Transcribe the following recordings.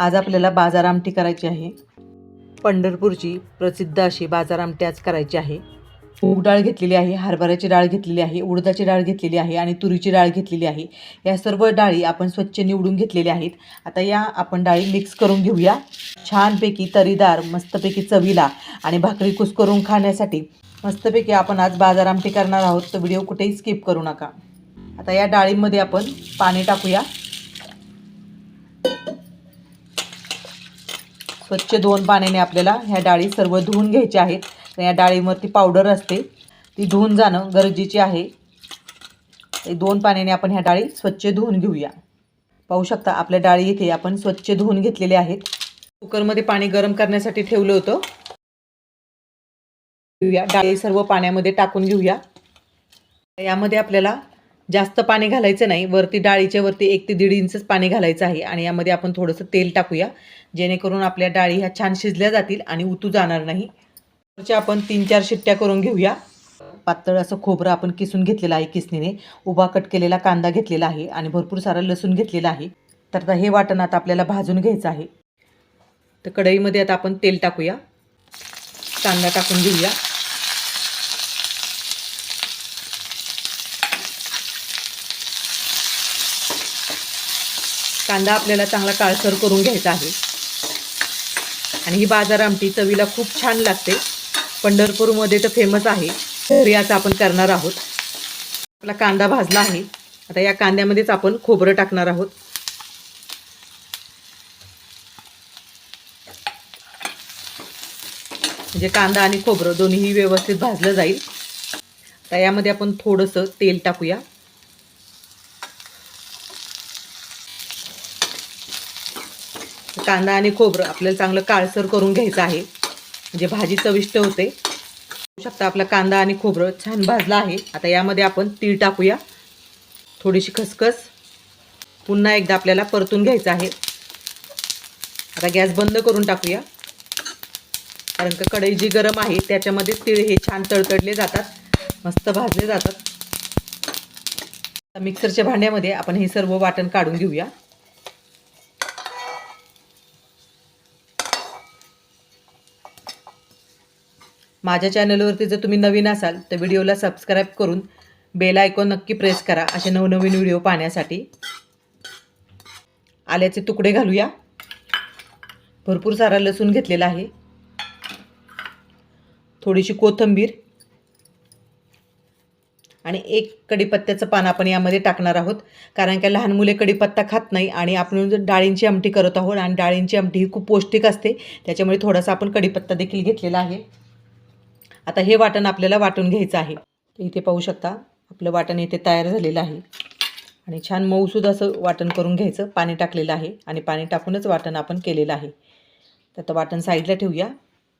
आज आपल्याला बाजार आमटी करायची आहे. पंढरपूरची प्रसिद्ध अशी बाजार आमटी आज करायची आहे. मूग डाळ घेतलेली आहे हरभऱ्याची डाळ घेतलेली आहे उडदाची डाळ घेतलेली आहे आणि तुरीची डाळ घेतलेली आहे. या सर्व डाळी आपण स्वच्छ निवडून घेतलेल्या आहेत. आता या आपण डाळी मिक्स करून घेऊया. छानपैकी तरीदार मस्तपैकी चवीला आणि भाकरी कुस्करून खाण्यासाठी मस्तपैकी आपण आज बाजार आमटी करणार आहोत. तर व्हिडिओ कुठेही स्किप करू नका. आता या डाळीमध्ये आपण पाणी टाकूया. स्वच्छ दोन पाण्याने आपल्याला ह्या डाळी सर्व धुवून घ्यायच्या आहेत. तर या डाळीवरती पावडर असते. ती धुवून जाणं गरजेची आहे. ते दोन पाण्याने आपण ह्या डाळी स्वच्छ धुवून घेऊया. पाहू शकता आपल्या डाळी इथे आपण स्वच्छ धुवून घेतलेले आहेत. कुकरमध्ये पाणी गरम करण्यासाठी ठेवलं होतं. घेऊया. डाळी सर्व पाण्यामध्ये टाकून घेऊया. यामध्ये आपल्याला जास्त पाणी घालायचं नाही. वरती डाळीच्या वरती एक ते दीड इंचच पाणी घालायचं आहे आणि यामध्ये आपण थोडंसं तेल टाकूया. जेणेकरून आपल्या डाळी ह्या छान शिजल्या जातील आणि उतू जाणार नाही. वरच्या आपण तीन चार शिट्ट्या करून घेऊया. पातळ असं खोबरं आपण किसून घेतलेलं आहे किसणीने. उभा कट केलेला कांदा घेतलेला आहे आणि भरपूर सारं लसूण घेतलेला आहे. तर आता हे वाटण आता आपल्याला भाजून घ्यायचं आहे. तर कढईमध्ये आता आपण तेल टाकूया. कांदा टाकून घेऊया. कांदा आपल्याला चांगला काळसर करून घ्यायचा आहे. आणि ही बाजार आमटी चवीला खूप छान लागते. पंढरपूरमध्ये तर फेमस आहे. घरी आता आपण करणार आहोत. आपला कांदा भाजला आहे. आता या कांद्यामध्येच आपण खोबरं टाकणार आहोत. म्हणजे कांदा आणि खोबरं दोन्हीही व्यवस्थित भाजलं जाईल. तर यामध्ये आपण थोडंसं तेल टाकूया. कांदा आणि खोबरं आपल्याला चांगलं काळसर करून घ्यायचं आहे. म्हणजे भाजी चविष्ट होते. शकता आपला कांदा आणि खोबरं छान भाजला आहे. आता यामध्ये आपण तीळ टाकूया. थोडीशी खसखस. पुन्हा एकदा आपल्याला परतून घ्यायचं आहे. आता गॅस बंद करून टाकूया. कारण का कढई जी गरम आहे त्याच्यामध्ये तीळ हे छान तळतडले जातात. मस्त भाजले जातात. मिक्सरच्या भांड्यामध्ये आपण हे सर्व वाटण काढून घेऊया. माझ्या चॅनलवरती जर तुम्ही नवीन असाल तर व्हिडिओला सबस्क्राईब करून बेल आयकॉन नक्की प्रेस करा असे नवनवीन व्हिडिओ पाहण्यासाठी. आल्याचे तुकडे घालूया. भरपूर सारा लसूण घेतलेला आहे. थोडीशी कोथिंबीर आणि एक कढीपत्त्याचं पान आपण यामध्ये टाकणार आहोत. कारण का लहान मुले कढीपत्ता खात नाही आणि आपण जर डाळींची आमटी करत आहोत आणि डाळींची आमटी ही खूप पौष्टिक असते त्याच्यामुळे थोडासा आपण कढीपत्ता देखील घेतलेला आहे. आता हे वाटण आपल्याला वाटून घ्यायचं आहे. इथे पाहू शकता आपलं वाटण इथे तयार झालेलं आहे. आणि छान मऊसूद असं वाटण करून घ्यायचं. पाणी टाकलेलं आहे आणि पाणी टाकूनच वाटण आपण केलेलं आहे. तर आता वाटण साईडला ठेवूया.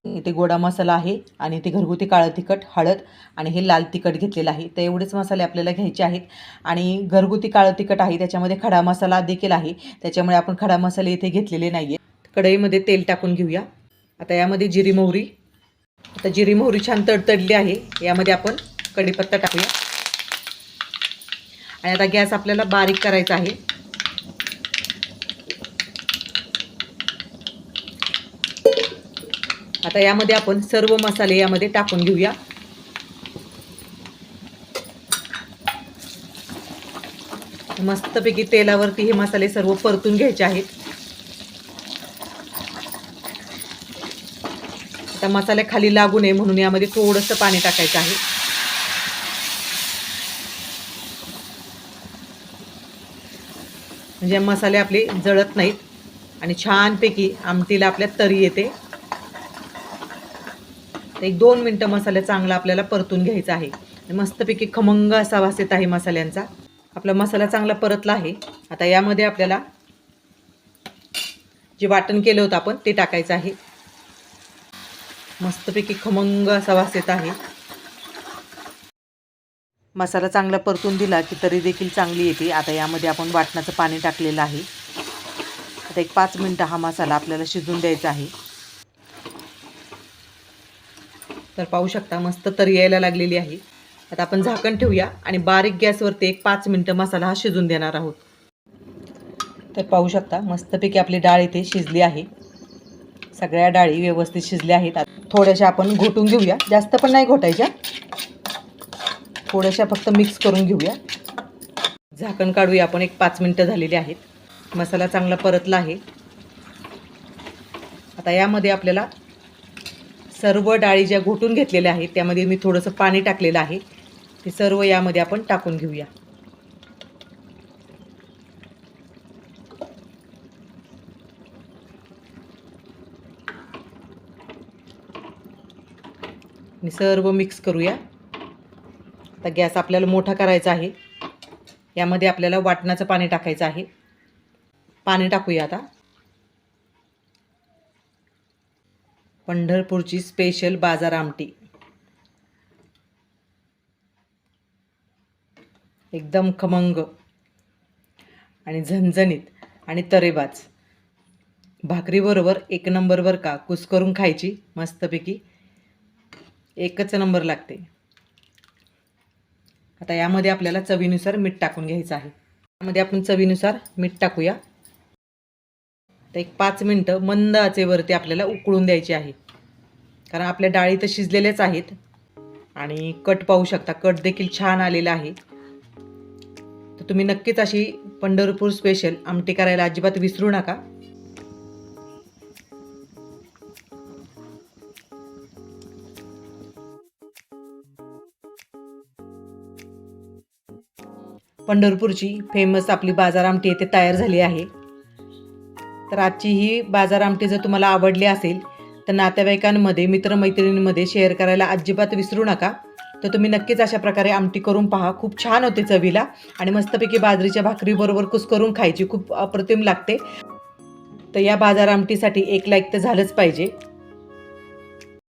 इथे गोडा मसाला आहे आणि इथे घरगुती काळं तिखट हळद आणि हे लाल तिखट घेतलेलं आहे. तर एवढेच मसाले आपल्याला घ्यायचे आहेत. आणि घरगुती काळं तिखट आहे त्याच्यामध्ये खडा मसाला देखील आहे. त्याच्यामुळे आपण खडा मसाले इथे घेतलेले नाही आहेत कढईमध्ये तेल टाकून घेऊया. आता यामध्ये जिरी मोहरी आता जिरी मोहरी छान तडतडली आहे. यामध्ये आपण कढीपत्ता टाकूया. आणि आता गॅस आपल्याला बारीक करायचा आहे. आता यामध्ये आपण सर्व मसाले यामध्ये टाकून घेऊया. मस्तपैकी तेलावरती हे मसाले सर्व परतून घ्यायचे आहेत. आता मसाले खाली लागू नये म्हणून यामध्ये थोडंसं पाणी टाकायचं आहे. म्हणजे मसाले आपले जळत नाहीत आणि छानपैकी आमटीला आपल्या तरी येते. एक दोन मिनटं मसाला चांगला आपल्याला परतून घ्यायचा आहे. मस्तपैकी खमंग असा वास येत आहे मसाल्यांचा. आपला मसाला चांगला परतला आहे. आता यामध्ये आपल्याला जे वाटण केलं होतं आपण ते टाकायचं आहे. मस्तपैकी खमंग असा वास येत आहे. मसाला चांगला परतून दिला की तरी देखील चांगली येते. आता यामध्ये आपण वाटणाचं पाणी टाकलेलं आहे. आता एक पाच मिनटं हा मसाला आपल्याला शिजून द्यायचा आहे. तर पाहू शकता मस्त तरी यायला लागलेली आहे. आता आपण झाकण ठेवूया आणि बारीक गॅसवरती एक पाच मिनटं मसाला हा शिजून देणार आहोत. तर पाहू शकता मस्तपैकी आपली डाळ इथे शिजली आहे. सगळ्या डाळी व्यवस्थित शिजल्या आहेत. थोड्याशा आपण घोटून घेऊया. जास्त पण नाही घोटायच्या. थोड्याशा फक्त मिक्स करून घेऊया. झाकण काढूया आपण. एक पाच मिनटं झालेली आहेत. मसाला चांगला परतला आहे. आता यामध्ये आपल्याला सर्व डाळी ज्या घोटून घेतलेल्या आहेत त्यामध्ये मी थोडंसं पाणी टाकलेलं आहे. ते सर्व यामध्ये आपण टाकून घेऊया. आणि सर्व मिक्स करूया. आता गॅस आपल्याला मोठा करायचा आहे. यामध्ये आपल्याला वाटणाचं पाणी टाकायचं आहे. पाणी टाकूया आता. पंढरपूरची स्पेशल बाजार आमटी. एकदम खमंग आणि झणझणीत आणि तरेबाज. भाकरीबरोबर एक नंबरवर का कुस्करून खायची मस्तपैकी. एकच नंबर लागते. आता यामध्ये आपल्याला चवीनुसार मीठ टाकून घ्यायचं आहे. यामध्ये आपण चवीनुसार मीठ टाकूया. तर एक पाच मिनटं मंद आचेवरती आपल्याला उकळून द्यायची आहे. कारण आपल्या डाळी तर शिजलेल्याच आहेत. आणि कट पाहू शकता कट देखील छान आलेला आहे. तर तुम्ही नक्कीच अशी पंढरपूर स्पेशल आमटी करायला अजिबात विसरू नका. पंढरपूरची फेमस आपली बाजार आमटी येथे तयार झाली आहे. तर आजची ही बाजार आमटी जर तुम्हाला आवडली असेल तर नातेवाईकांमध्ये मित्रमैत्रिणींमध्ये शेअर करायला अजिबात विसरू नका. तर तुम्ही नक्कीच अशा प्रकारे आमटी करून पहा. खूप छान होते चवीला आणि मस्तपैकी बाजरीच्या भाकरीबरोबर कुस्करून खायची खूप अप्रतिम लागते. तर या बाजार आमटीसाठी एक लाईक तर झालंच पाहिजे.